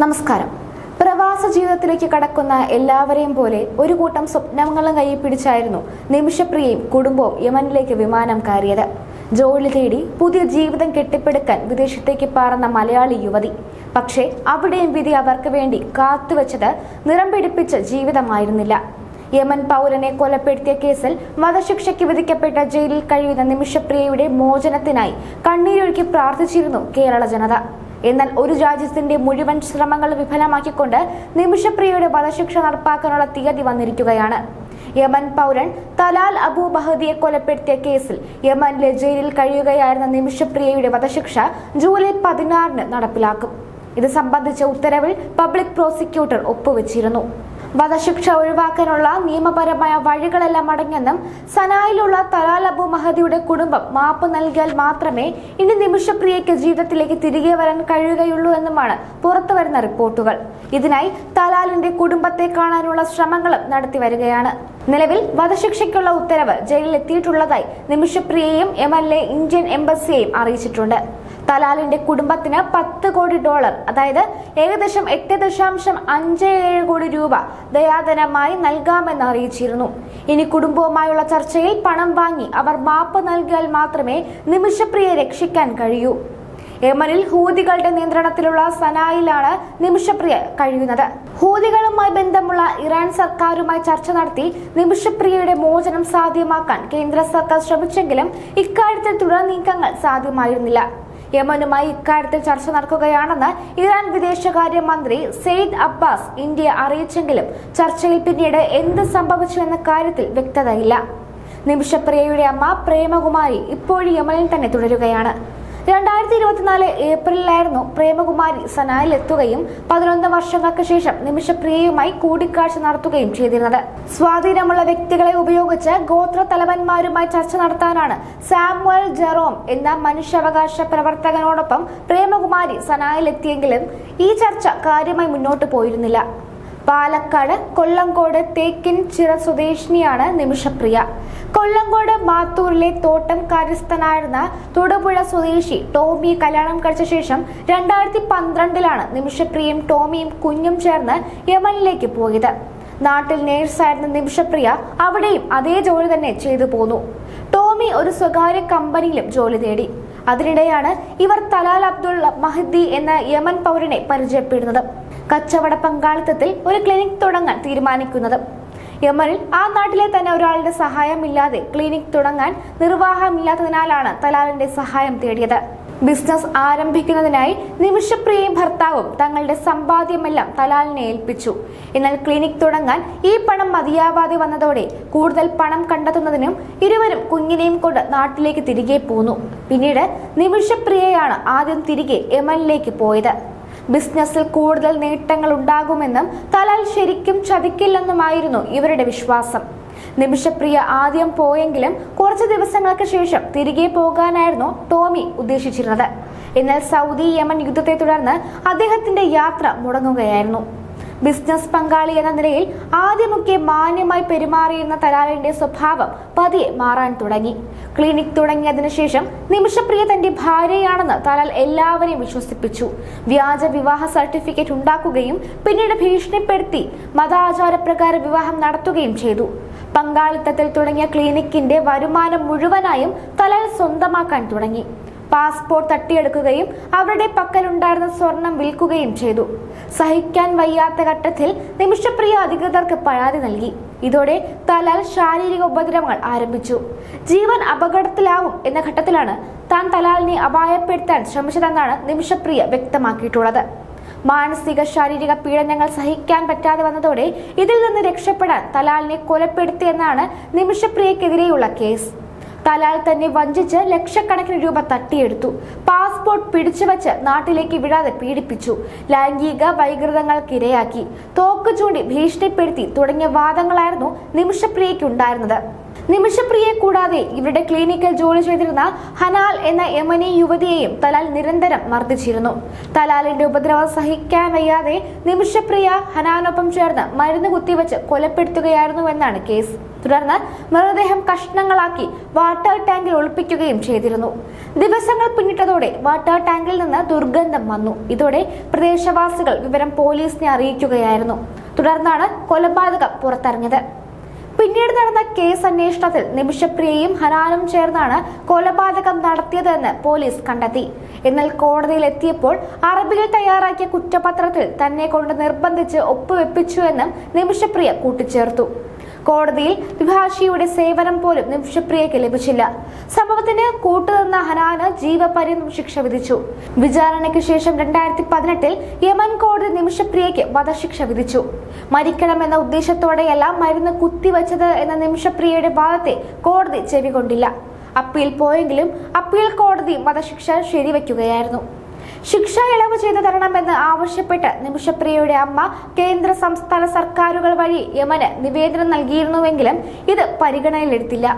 നമസ്കാരം. പ്രവാസ ജീവിതത്തിലേക്ക് കടക്കുന്ന എല്ലാവരെയും പോലെ ഒരു കൂട്ടം സ്വപ്നങ്ങളും കൈ പിടിച്ചായിരുന്നു നിമിഷപ്രിയയും കുടുംബവും യമനിലേക്ക് വിമാനം കയറിയത്. ജോലി തേടി പുതിയ ജീവിതം കെട്ടിപ്പടുക്കാൻ വിദേശത്തേക്ക് പാർന്ന മലയാളി യുവതി. പക്ഷേ അവിടെയും വിധി അവർക്ക് വേണ്ടി കാത്തുവച്ചത് നിറം പിടിപ്പിച്ച ജീവിതമായിരുന്നില്ല. യമൻ പൗരനെ കൊലപ്പെടുത്തിയ കേസിൽ വധശിക്ഷയ്ക്ക് വിധിക്കപ്പെട്ട ജയിലിൽ കഴിയുന്ന നിമിഷപ്രിയയുടെ മോചനത്തിനായി കണ്ണീരൊഴുക്കി പ്രാർത്ഥിച്ചിരുന്നു കേരള ജനത. എന്നാൽ ഒരു രാജ്യത്തിന്റെ മുഴുവൻ ശ്രമങ്ങൾ വിഫലമാക്കിക്കൊണ്ട് നിമിഷപ്രിയയുടെ വധശിക്ഷ നടപ്പാക്കാനുള്ള തീയതി വന്നിരിക്കുകയാണ്. യമൻ പൗരൻ തലാൽ അബു ബഹദിയെ കൊലപ്പെടുത്തിയ കേസിൽ യമനിലെ ജയിലിൽ കഴിയുകയായിരുന്ന നിമിഷപ്രിയയുടെ വധശിക്ഷ ജൂലൈ പതിനാറിന് നടപ്പിലാക്കും. ഇത് സംബന്ധിച്ച ഉത്തരവിൽ പബ്ലിക് പ്രോസിക്യൂട്ടർ ഒപ്പുവെച്ചിരുന്നു. വധശിക്ഷ ഒഴിവാക്കാനുള്ള നിയമപരമായ വഴികളെല്ലാം അടങ്ങിയെന്നും സനായിലുള്ള തലാൽ അബു മഹദിയുടെ കുടുംബം മാപ്പ് നൽകിയാൽ മാത്രമേ ഇനി നിമിഷപ്രിയയ്ക്ക് ജീവിതത്തിലേക്ക് തിരികെ വരാൻ കഴിയുകയുള്ളൂ എന്നുമാണ് പുറത്തുവരുന്ന റിപ്പോർട്ടുകൾ. ഇതിനായി തലാലിന്റെ കുടുംബത്തെ കാണാനുള്ള ശ്രമങ്ങളും നടത്തി വരികയാണ് നിലവിൽ വധശിക്ഷയ്ക്കുള്ള ഉത്തരവ് ജയിലിൽ എത്തിയിട്ടുള്ളതായി നിമിഷപ്രിയയും എ ഇന്ത്യൻ എംബസിയെയും അറിയിച്ചിട്ടുണ്ട്. തലാലിന്റെ കുടുംബത്തിന് പത്ത് കോടി ഡോളർ അതായത് ഏകദേശം എട്ട് ദശാംശം അഞ്ച് ഏഴ് കോടി രൂപ ദയാധനമായി നൽകാമെന്ന് അറിയിച്ചിരുന്നു. ഇനി കുടുംബവുമായുള്ള ചർച്ചയിൽ പണം വാങ്ങി അവർ മാപ്പ് നൽകിയാൽ മാത്രമേ നിമിഷപ്രിയെ രക്ഷിക്കാൻ കഴിയൂ. യമനിൽ ഹൂതികളുടെ നിയന്ത്രണത്തിലുള്ള സനായിലാണ് നിമിഷപ്രിയ കഴിയുന്നത്. ഹൂതികളുമായി ബന്ധമുള്ള ഇറാൻ സർക്കാരുമായി ചർച്ച നടത്തി നിമിഷപ്രിയയുടെ മോചനം സാധ്യമാക്കാൻ കേന്ദ്ര സർക്കാർ ശ്രമിച്ചെങ്കിലും ഇക്കാര്യത്തിൽ തുടർ നീക്കങ്ങൾ സാധ്യമായിരുന്നില്ല. യമനുമായി ഇക്കാര്യത്തിൽ ചർച്ച നടക്കുകയാണെന്ന് ഇറാൻ വിദേശകാര്യ മന്ത്രി സെയ്ദ് അബ്ബാസ് ഇന്ത്യ അറിയിച്ചെങ്കിലും ചർച്ചയിൽ പിന്നീട് എന്ത് സംഭവിച്ചു എന്ന കാര്യത്തിൽ വ്യക്തതയില്ല. നിമിഷപ്രിയയുടെ അമ്മ പ്രേമകുമാരി ഇപ്പോഴും യമനിൽ തന്നെ തുടരുകയാണ്. രണ്ടായിരത്തി ഇരുപത്തിനാല് ഏപ്രിലിലായിരുന്നു പ്രേമകുമാരി സനായിൽ എത്തുകയും പതിനൊന്ന് വർഷങ്ങൾക്ക് ശേഷം നിമിഷപ്രിയയുമായി കൂടിക്കാഴ്ച നടത്തുകയും ചെയ്തിരുന്നത്. സ്വാധീനമുള്ള വ്യക്തികളെ ഉപയോഗിച്ച് ഗോത്ര തലവന്മാരുമായി ചർച്ച നടത്താനാണ് സാമുവൽ ജെറോം എന്ന മനുഷ്യാവകാശ പ്രവർത്തകനോടൊപ്പം പ്രേമകുമാരി സനായിൽ എത്തിയെങ്കിലും ഈ ചർച്ച കാര്യമായി മുന്നോട്ട് പോയിരുന്നില്ല. പാലക്കാട് കൊല്ലങ്കോട് തേക്കിൻ ചിറ സ്വദേശിനിയാണ് നിമിഷപ്രിയ. കൊല്ലങ്കോട് മാത്തൂരിലെ തോട്ടം കാര്യസ്ഥനായിരുന്ന തൊടുപുഴ സ്വദേശി ടോമി കല്യാണം കഴിച്ച ശേഷം രണ്ടായിരത്തി പന്ത്രണ്ടിലാണ് നിമിഷപ്രിയയും ടോമിയും കുഞ്ഞും ചേർന്ന് യമനിലേക്ക് പോയത്. നാട്ടിൽ നേഴ്സായിരുന്ന നിമിഷപ്രിയ അവിടെയും അതേ ജോലി തന്നെ ചെയ്തു പോന്നു. ടോമി ഒരു സ്വകാര്യ കമ്പനിയിലും ജോലി തേടി. അതിനിടെയാണ് ഇവർ തലാൽ അബ്ദുൾ മഹദി എന്ന യമൻ പൗരനെ പരിചയപ്പെടുന്നത്. കച്ചവട പങ്കാളിത്തത്തിൽ ഒരു ക്ലിനിക് തുടങ്ങാൻ തീരുമാനിക്കുന്നത്. യമനിൽ ആ നാട്ടിലെ തന്നെ ഒരാളുടെ സഹായമില്ലാതെ ക്ലിനിക് തുടങ്ങാൻ നിർവാഹമില്ലാത്തതിനാലാണ് തലാലിന്റെ സഹായം തേടിയത്. ബിസിനസ് ആരംഭിക്കുന്നതിനായി നിമിഷപ്രിയയും ഭർത്താവും തങ്ങളുടെ സമ്പാദ്യമെല്ലാം തലാലിനെ ഏൽപ്പിച്ചു. എന്നാൽ ക്ലിനിക് തുടങ്ങാൻ ഈ പണം മതിയാവാതെ വന്നതോടെ കൂടുതൽ പണം കണ്ടെത്തുന്നതിനും ഇരുവരും കുഞ്ഞിനെയും കൊണ്ട് നാട്ടിലേക്ക് തിരികെ പോന്നു. പിന്നീട് നിമിഷപ്രിയയാണ് ആദ്യം തിരികെ യമനിലേക്ക് പോയത്. ബിസിനസ്സിൽ കൂടുതൽ നേട്ടങ്ങൾ ഉണ്ടാകുമെന്നും തലാൽ ശരിക്കും ചതിക്കില്ലെന്നുമായിരുന്നു ഇവരുടെ വിശ്വാസം. നിമിഷപ്രിയ ആദ്യം പോയെങ്കിലും കുറച്ച് ദിവസങ്ങൾക്ക് ശേഷം തിരികെ പോകാനായിരുന്നു ടോമി ഉദ്ദേശിച്ചിരുന്നത്. എന്നാൽ സൗദി യമൻ യുദ്ധത്തെ തുടർന്ന് അദ്ദേഹത്തിന്റെ യാത്ര മുടങ്ങുകയായിരുന്നു. ബിസിനസ് പങ്കാളി എന്ന നിലയിൽ ആദ്യമൊക്കെ മാന്യമായി പെരുമാറിയിരുന്ന തലാലിന്റെ സ്വഭാവം പതിയെ മാറാൻ തുടങ്ങി. ക്ലിനിക് തുടങ്ങിയതിനു ശേഷം നിമിഷപ്രിയ തന്റെ ഭാര്യയാണെന്ന് തലാൽ എല്ലാവരെയും വിശ്വസിപ്പിച്ചു. വ്യാജ വിവാഹ സർട്ടിഫിക്കറ്റ് ഉണ്ടാക്കുകയും പിന്നീട് ഭീഷണിപ്പെടുത്തി മതാചാരപ്രകാര വിവാഹം നടത്തുകയും ചെയ്തു. പങ്കാളിത്തത്തിൽ തുടങ്ങിയ ക്ലിനിക്കിന്റെ വരുമാനം മുഴുവനായും തലാൽ സ്വന്തമാക്കാൻ തുടങ്ങി. പാസ്പോർട്ട് തട്ടിയെടുക്കുകയും അവരുടെ പക്കലുണ്ടായിരുന്ന സ്വർണം വിൽക്കുകയും ചെയ്തു. സഹിക്കാൻ വയ്യാത്ത ഘട്ടത്തിൽ നിമിഷപ്രിയ അധികൃതർക്ക് പരാതി നൽകി. ഇതോടെ തലാൽ ശാരീരിക ഉപദ്രവങ്ങൾ ആരംഭിച്ചു. ജീവൻ അപകടത്തിലാവും എന്ന ഘട്ടത്തിലാണ് താൻ തലാലിനെ അപായപ്പെടുത്താൻ ശ്രമിച്ചതെന്നാണ് നിമിഷപ്രിയ വ്യക്തമാക്കിയിട്ടുള്ളത്. മാനസിക ശാരീരിക പീഡനങ്ങൾ സഹിക്കാൻ പറ്റാതെ വന്നതോടെ ഇതിൽ നിന്ന് രക്ഷപ്പെടാൻ തലാലിനെ കൊലപ്പെടുത്തിയെന്നാണ് നിമിഷപ്രിയക്കെതിരെയുള്ള കേസ്. തലാൽ തന്നെ വഞ്ചിച്ച് ലക്ഷക്കണക്കിന് രൂപ തട്ടിയെടുത്തു. പാസ്പോർട്ട് പിടിച്ചുവച്ച് നാട്ടിലേക്ക് വിടാതെ പീഡിപ്പിച്ചു. ലൈംഗിക വൈകൃതങ്ങൾക്കിരയാക്കി. തോക്ക് ചൂണ്ടി ഭീഷണിപ്പെടുത്തി തുടങ്ങിയ വാദങ്ങളായിരുന്നു നിമിഷപ്രിയയ്ക്കുണ്ടായിരുന്നത്. നിമിഷപ്രിയെ കൂടാതെ ഇവരുടെ ക്ലിനിക്കിൽ ജോലി ചെയ്തിരുന്ന ഹനാൽ എന്ന യമനി യുവതിയെയും തലാൽ നിരന്തരം മർദ്ദിച്ചിരുന്നു. തലാലിന്റെ ഉപദ്രവം സഹിക്കാൻ വയ്യാതെ നിമിഷപ്രിയ ഹനാനൊപ്പം ചേർന്ന് മരുന്ന് കുത്തിവെച്ച് കൊലപ്പെടുത്തുകയായിരുന്നുവെന്നാണ് കേസ്. തുടർന്ന് മൃതദേഹം കഷ്ണങ്ങളാക്കി വാട്ടർ ടാങ്കിൽ ഒളിപ്പിക്കുകയും ചെയ്തിരുന്നു. ദിവസങ്ങൾ പിന്നിട്ടതോടെ വാട്ടർ ടാങ്കിൽ നിന്ന് ദുർഗന്ധം വന്നു. ഇതോടെ പ്രദേശവാസികൾ വിവരം പോലീസിനെ അറിയിക്കുകയായിരുന്നു. തുടർന്നാണ് കൊലപാതകം പുറത്തറിഞ്ഞത് പിന്നീട് നടന്ന കേസ് അന്വേഷണത്തിൽ നിമിഷപ്രിയയും ഹനാനും ചേർന്നാണ് കൊലപാതകം നടത്തിയതെന്ന് പോലീസ് കണ്ടെത്തി. എന്നാൽ കോടതിയിൽ എത്തിയപ്പോൾ അറബിയിൽ തയ്യാറാക്കിയ കുറ്റപത്രത്തിൽ തന്നെ കൊണ്ട് നിർബന്ധിച്ച് ഒപ്പുവെപ്പിച്ചുവെന്നും നിമിഷപ്രിയ കൂട്ടിച്ചേർത്തു. കോടതിയിൽ വിഭാഷിയുടെ സേവനം പോലും നിമിഷപ്രിയയ്ക്ക് ലഭിച്ചില്ല. സംഭവത്തിന് കൂട്ടുനിന്ന ഹനാന് ജീവപര്യന്തം ശിക്ഷ വിധിച്ചു. വിചാരണയ്ക്ക് ശേഷം രണ്ടായിരത്തി പതിനെട്ടിൽ യമൻ കോടതി നിമിഷപ്രിയയ്ക്ക് വധശിക്ഷ വിധിച്ചു. മരിക്കണമെന്ന ഉദ്ദേശത്തോടെയല്ല മരുന്ന് കുത്തിവച്ചത് എന്ന നിമിഷപ്രിയയുടെ വാദത്തെ കോടതി ചെവികൊണ്ടില്ല. അപ്പീൽ പോയെങ്കിലും അപ്പീൽ കോടതി വധശിക്ഷ ശരിവയ്ക്കുകയായിരുന്നു ശിക്ഷ ഇളവ് ചെയ്തു തരണമെന്ന് ആവശ്യപ്പെട്ട് നിമിഷപ്രിയയുടെ അമ്മ കേന്ദ്ര സംസ്ഥാന സർക്കാരുകൾ വഴി യമന് നിവേദനം നൽകിയിരുന്നുവെങ്കിലും ഇത് പരിഗണനയിലെടുത്തില്ല.